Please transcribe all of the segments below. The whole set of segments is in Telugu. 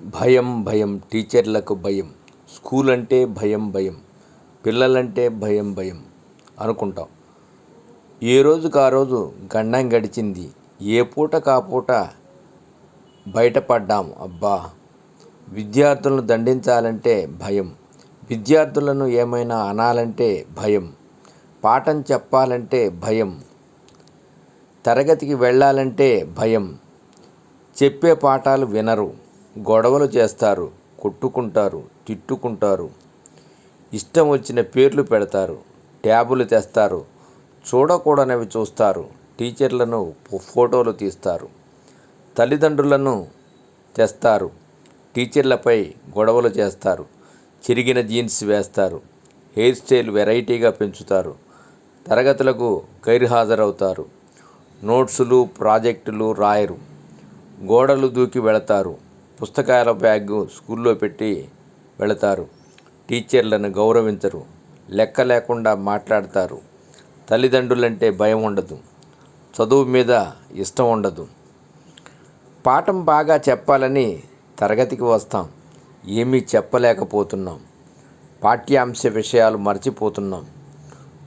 భయం భయం. టీచర్లకు భయం. స్కూల్ అంటే భయం భయం. పిల్లలంటే భయం భయం అనుకుంటాం. ఏ రోజుకు ఆ రోజు గండం గడిచింది? ఏ పూట కాపూట బయటపడ్డాం. అబ్బా! విద్యార్థులను దండించాలంటే భయం. విద్యార్థులను ఏమైనా అనాలంటే భయం. పాఠం చెప్పాలంటే భయం. తరగతికి వెళ్ళాలంటే భయం. చెప్పే పాఠాలు వినరు. గొడవలు చేస్తారు కొట్టుకుంటారు తిట్టుకుంటారు. ఇష్టం వచ్చిన పేర్లు పెడతారు ట్యాబులు తెస్తారు చూడకూడనివి చూస్తారు టీచర్లను ఫోటోలు తీస్తారు తల్లిదండ్రులను తెస్తారు టీచర్లపై గొడవలు చేస్తారు చిరిగిన జీన్స్ వేస్తారు హెయిర్ స్టైల్ వెరైటీగా పెంచుతారు తరగతులకు గైర్హాజరవుతారు నోట్సులు ప్రాజెక్టులు రాయరు గోడలు దూకి వెళతారు పుస్తకాల బ్యాగ్ స్కూల్లో పెట్టి వెళతారు. టీచర్లను గౌరవించరు. లెక్క లేకుండా మాట్లాడతారు. తల్లిదండ్రులంటే భయం ఉండదు. చదువు మీద ఇష్టం ఉండదు. పాఠం బాగా చెప్పాలని తరగతికి వస్తాం. ఏమీ చెప్పలేకపోతున్నాం. పాఠ్యాంశ విషయాలు మర్చిపోతున్నాం.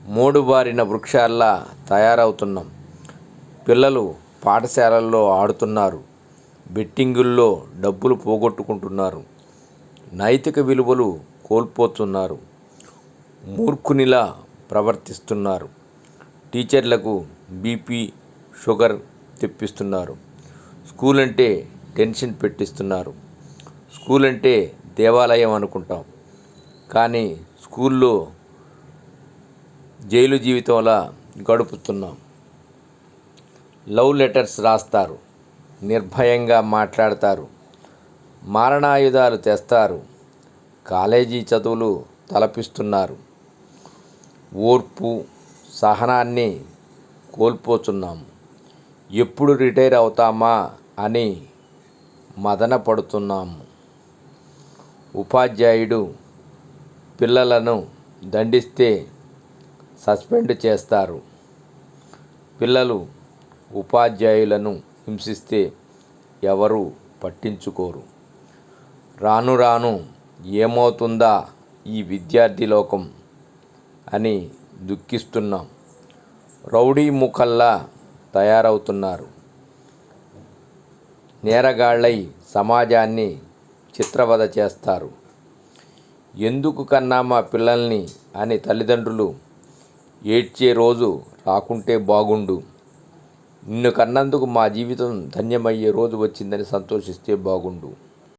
మూడు బారిన వృక్షాల్లా తయారవుతున్నాం. పిల్లలు పాఠశాలల్లో ఆడుతున్నారు. బెట్టింగుల్లో డబ్బులు పోగొట్టుకుంటున్నారు. నైతిక విలువలు కోల్పోతున్నారు. మూర్ఖునిలా ప్రవర్తిస్తున్నారు. టీచర్లకు బీపీ షుగర్ తెప్పిస్తున్నారు. స్కూల్ అంటే టెన్షన్ పెట్టిస్తున్నారు. స్కూల్ అంటే దేవాలయం అనుకుంటాం. కానీ స్కూల్లో జైలు జీవితంలా గడుపుతున్నాం. లవ్ లెటర్స్ రాస్తారు. నిర్భయంగా మాట్లాడతారు. మారణాయుధాలు తెస్తారు. కాలేజీ చదువులు తలపిస్తున్నారు. ఓర్పు సహనాన్ని కోల్పోతున్నాం. ఎప్పుడు రిటైర్ అవుతామా అని మదన పడుతున్నాము ఉపాధ్యాయుడు పిల్లలను దండిస్తే సస్పెండ్ చేస్తారు. పిల్లలు ఉపాధ్యాయులను హింసిస్తే ఎవరు పట్టించుకోరు. రాను రాను ఏమవుతుందా ఈ విద్యార్థి లోకం అని దుఃఖిస్తున్నాం. రౌడీ ముఖల్లా తయారవుతున్నారు. నేరగాళ్ళై సమాజాన్ని చిత్రవద చేస్తారు. ఎందుకు కన్నా మా పిల్లల్ని అని తల్లిదండ్రులు ఏడ్చే రోజు రాకుంటే బాగుండు. నిన్ను కన్నందుకు మా జీవితం ధన్యమయ్యే రోజు వచ్చిందని సంతోషిస్తే బాగుండు.